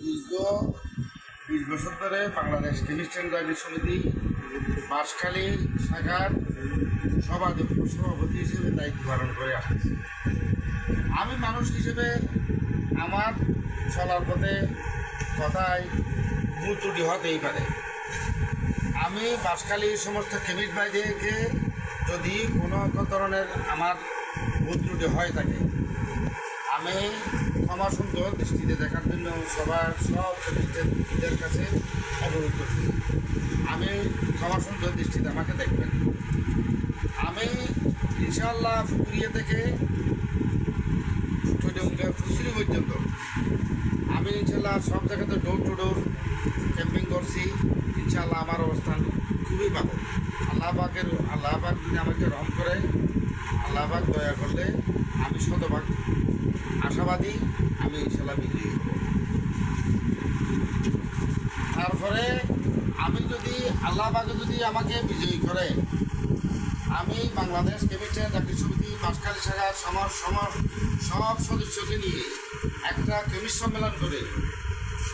দীর্ঘ বিশ বছর ধরে বাংলাদেশ খ্রিস্টান রাজনীতি সমিতি, বাঁশখালী শাখার সভাধ্যক্ষ সভাপতি হিসেবে দায়িত্ব পালন করে আসতেছি। আমি মানুষ হিসেবে আমার চলার পথে কথায় ভুল ত্রুটি হতেই পারে। আমি বাঁশখালীর সমস্ত কেমিস্ট ভাইদেরকে যদি কোনো ধরনের আমার ভুল ত্রুটি হয়ে থাকে আমি ক্ষমা সুন্দর, দৃষ্টিতে দেখার জন্য সবার সব খ্রিস্টানদের কাছে অনুরোধ করছি আমি ক্ষমা সুন্দর দৃষ্টিতে আমাকে দেখবেন। আমি ইনশাআল্লাহ ফুকুরিয়া থেকে ফুসুরি পর্যন্ত আমি ইনশাল্লাহ সব জায়গাতে ডোর টু ডোর ক্যাম্পিং করছি। ইনশাল্লাহ আমার অবস্থান খুবই ভালো। আল্লাহবাগের আল্লাহবাগ আল্লাহ যদি আমাকে রম করে আল্লাহবাগ দয়া করলে আমি শতভাগ আশাবাদী আমি ইনশাল্লাহ হব তারপরে আমি যদি আল্লাহ পাকে যদি আমাকে বিজয়ী করে, আমি বাংলাদেশ কেমিস্ট্রি জাতীয় সমিতি বাসখালী শাখার সমাজ সমাজ সব সদস্যকে নিয়ে একটা কেমিস্ট সম্মেলন করে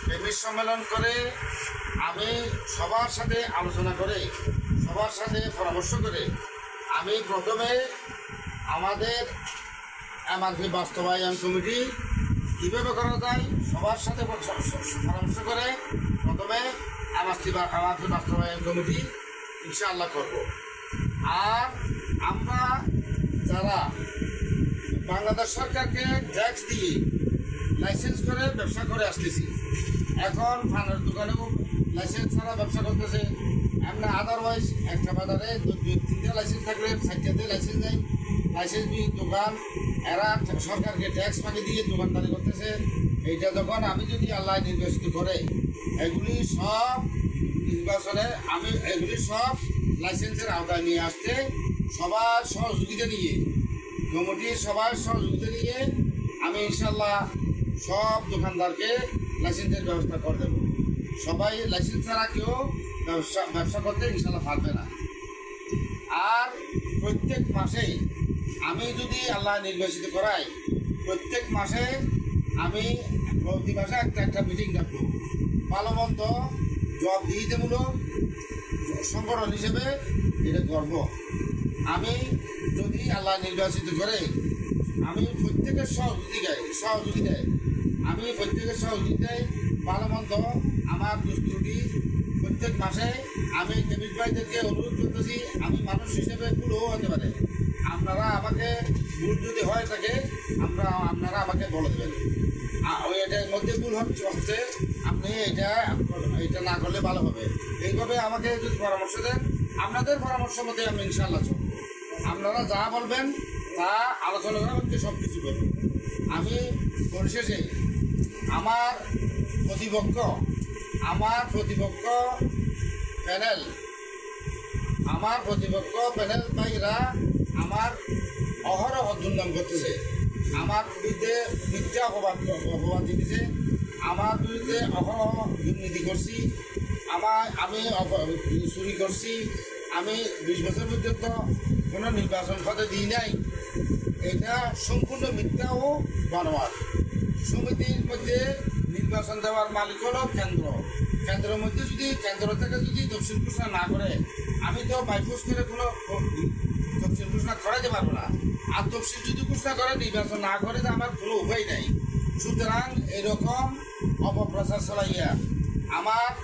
কেমিস্ট সম্মেলন করে আমি সবার সাথে আলোচনা করে, সবার সাথে পরামর্শ করে আমি প্রথমে আমাদের এমআরপি বাস্তবায়ন কমিটি কীভাবে করা যায়, সবার সাথে পরামর্শ করে প্রথমে এমআরপি এমআরপি বাস্তবায়ন কমিটি ইনশাআল্লাহ করব। আর আমরা যারা বাংলাদেশ সরকারকে ট্যাক্স দিয়ে লাইসেন্স করে ব্যবসা করে আসতেছি, এখন ফানের দোকানেও লাইসেন্স ছাড়া ব্যবসা করতেছে। আমরা আদারওয়াইজ একটা বাজারে দু- দু- তিনটা লাইসেন্স থাকলে চারটাতে লাইসেন্স নেই লাইসেন্স বিহীন দোকান এরা সরকারকে ট্যাক্স ফাঁকি দিয়ে দোকানদারি করতেছে। এইটা যখন আমি যদি আল্লাহ নির্বাচিত করে, এগুলি সব নির্বাচনে আমি, এগুলি সব লাইসেন্সের আওতায় নিয়ে আসতে সবার সহযোগিতা নিয়ে কমিটি সবার সহযোগিতা নিয়ে আমি ইনশাল্লাহ সব দোকানদারকে লাইসেন্সের ব্যবস্থা করে দেবো। সবাই লাইসেন্স ছাড়া কেউ ব্যবসা ব্যবসা করতে ইনশাল্লাহ পারবে না। আর প্রত্যেক মাসে আমি যদি আল্লাহ নির্বাচিত করাই, প্রত্যেক মাসে আমি প্রতি মাসে একটা একটা মিটিং রাখব ভালো মন্দ জবাবদিহিতামূলক সংগঠন হিসেবে এটা গর্ব আমি যদি আল্লাহ নির্বাচিত করে, আমি প্রত্যেকের সহযোগিতায় সহযোগিতায়, আমি প্রত্যেকের সহযোগিতায় ভালো মন্দ আমার দুষ্টুটি প্রত্যেক মাসে আমি কেমিক ভাইদেরকে অনুরোধ করতেছি, আমি মানুষ হিসেবে ভুলও হতে পারে। আপনারা আমাকে ভুল যদি হয় থাকে, আমরা, আপনারা আমাকে বলে দেবেন। ওই এটার মধ্যে ভুল হচ্ছে আপনি এটা এটা না করলে ভালো হবে। এইভাবে আমাকে যদি পরামর্শ দেন, আপনাদের পরামর্শ মতে আমি ইনশাল্লাহ চলব। আপনারা যা বলবেন, তা আলোচনা করা সব কিছু করব আমি পরিশেষে আমার প্রতিপক্ষ আমার প্রতিপক্ষ প্যানেল, আমার প্রতিপক্ষ প্যানেল ভাইরা আমার অহরহ দুর্নাম করতেছে আমার বিরুদ্ধে মিথ্যা অপবাদ অপবাদ দিতেছে আমার বিরুদ্ধে অহরহ দুর্নীতি করছি। আমার আমি চুরি করছি। আমি বিশ বছর পর্যন্ত কোনো নির্বাচন পদে দিই নাই। এটা সম্পূর্ণ মিথ্যা ও বানোয়ার সমিতির মধ্যে নির্বাচন দেওয়ার মালিক হলো কেন্দ্র। কেন্দ্রের মধ্যে যদি কেন্দ্র থেকে যদি দক্ষিণ ঘোষণা না করে আমি তো বাইফোস করে কোনো দক্ষিণ ঘোষণা করাতে পারব না। আর দক্ষিণ যদি ঘোষণা করে নির্বাচন না করে তো আমার কোনো উপায় নাই। সুতরাং এরকম অপপ্রচার চালাইয়া আমার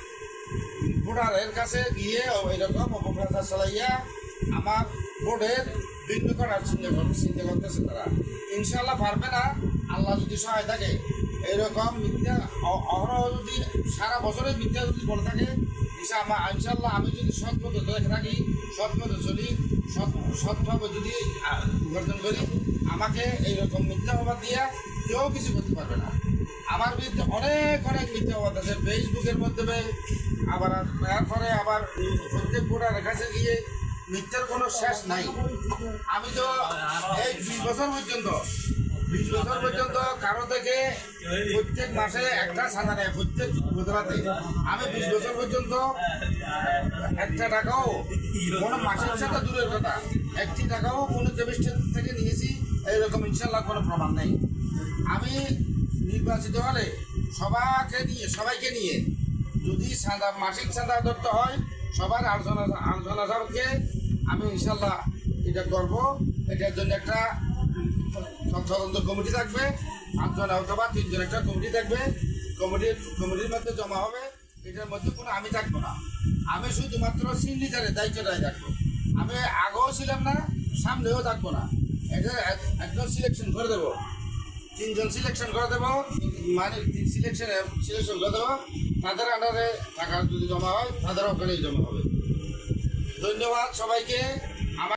ভোটারের কাছে গিয়ে এরকম অপপ্রচার চালাইয়া আমার ভোটের বিঘ্ন করার চিন্তা কর- চিন্তা করতেছে তারা। ইনশাল্লাহ পারবে না। আল্লাহ যদি সহায় থাকে। এরকম মিথ্যা অহরহ যদি সারা বছরের মিথ্যা যদি বলে থাকে আমি যদি সৎ পথে দেখে থাকি, সৎ চলি, সৎ সৎভাবে যদি উপার্জন করি, আমাকে এইরকম মিথ্যা অবাদ দিয়া কেউ কিছু করতে পারবে না। আমার বিরুদ্ধে অনেক অনেক মিথ্যা অবাদ আছে। ফেসবুকের মাধ্যমে আবার তারপরে আবার প্রত্যেক ভোটারের কাছে গিয়ে মিথ্যার কোনো শেষ নাই। আমি তো এই বিশ বছর পর্যন্ত বিশ বছর পর্যন্ত কারও থেকে প্রত্যেক মাসে একটা সাদা নেয়, প্রত্যেক গুজরাতে আমি বিশ বছর পর্যন্ত একটা টাকাও কোনো মাসের সাথে দূরের কথা, একটি টাকাও কোনো কেমিস্ট্রি থেকে নিয়েছি, এইরকম ইনশাল্লাহ কোনো প্রমাণ নেই। আমি নির্বাচিত হলে সবাকে নিয়ে, সবাইকে নিয়ে যদি চাঁদা মাসিক চাঁদা ধরতে হয়, সবার আলোচনা আলোচনা সাপেক্ষে আমি ইনশাল্লাহ এটা করব। এটার জন্য একটা তদন্ত কমিটি থাকবে পাঁচজন অথবা তিনজন একটা কমিটি থাকবে। কমিটির কমিটির মধ্যে জমা হবে, এটার মধ্যে কোনো আমি থাকব না। আমি শুধুমাত্র সিগনেচারের দায়িত্বটাই থাকব। আমি আগেও ছিলাম না, সামনেও থাকব না। এটা এক- একজন সিলেকশন করে দেবো। তিনজন সিলেকশন করে দেবো মানে সিলেকশনে সিলেকশন করে দেবো। তাদের আন্ডারে টাকা যদি জমা হয়, তাদের ওখানেই জমা হবে। ধন্যবাদ সবাইকে।